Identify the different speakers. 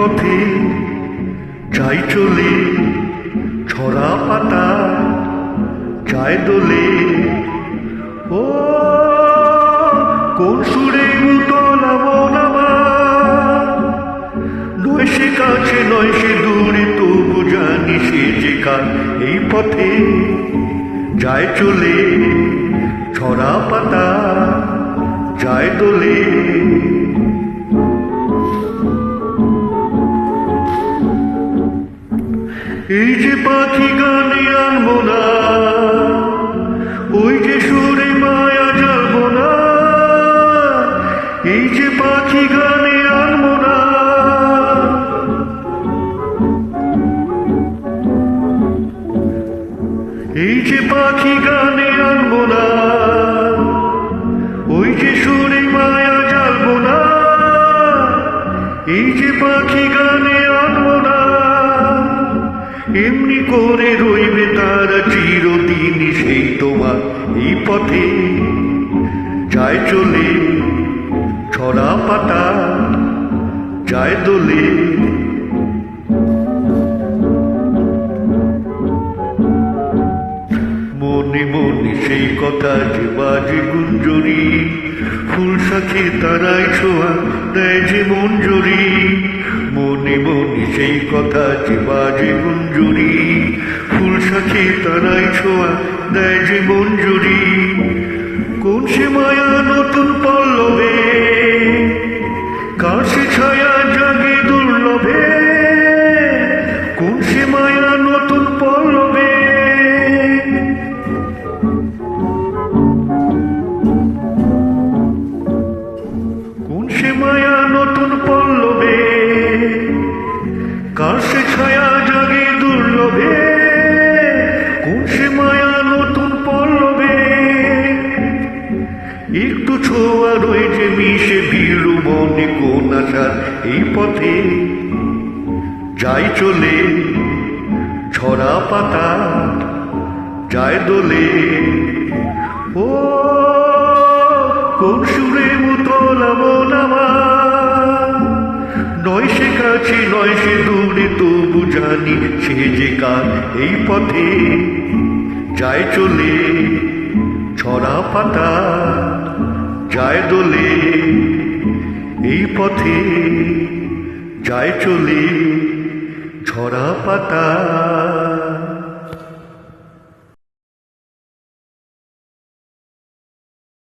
Speaker 1: পথে যাই চলে, ছড়া পাতা যায় দোলে। ও, কোন সুরে নয় সে কাছে, নয় সে দূরে, তবু জানি সে যে কার। এই পথে যায় চলে, ছড়া পাতা যায় দোলে। পাখি গানে আনব না ওই যে সুরে মায়া যাব না এই যে পাখি গানে আনব না এই যে পাখি গানে আনব না ওই যে সুরে মায়া জ্বালবো না এই যে পাখি গানে এমনি করে রইবে তারা চিরদিন সেই তোমার এই পথে। যায় চলে ছড়া পাতা, যায় দোলে। মনে মনে সেই কথা যে বাজে গুঞ্জরি ফুল সাথে তারাই ছোঁয়া দেয় যে মঞ্জরি। মনে মনে সেই কথা যে জীবন জুড়ি ফুল সাথে তারাই ছোঁয়া দেয় জীবন জুড়ি কোন সে মায়া নতুন পল্লবে একটু ছোঁয়া রয়েছে মিশে ভিড় মনে কোন আশার এই পথে। যাই চলে, ছড়া পাতা, যায় দোলে। ও, কোন সুরে মুতলাবো নামা নয় সে কাছে, নয় সে দূরে, তবু জানি সে যে কার এই পথে। যায় চলে ছড়া পাতা যায় দোলে এই পথে যায় চলে ঝরা পাতা।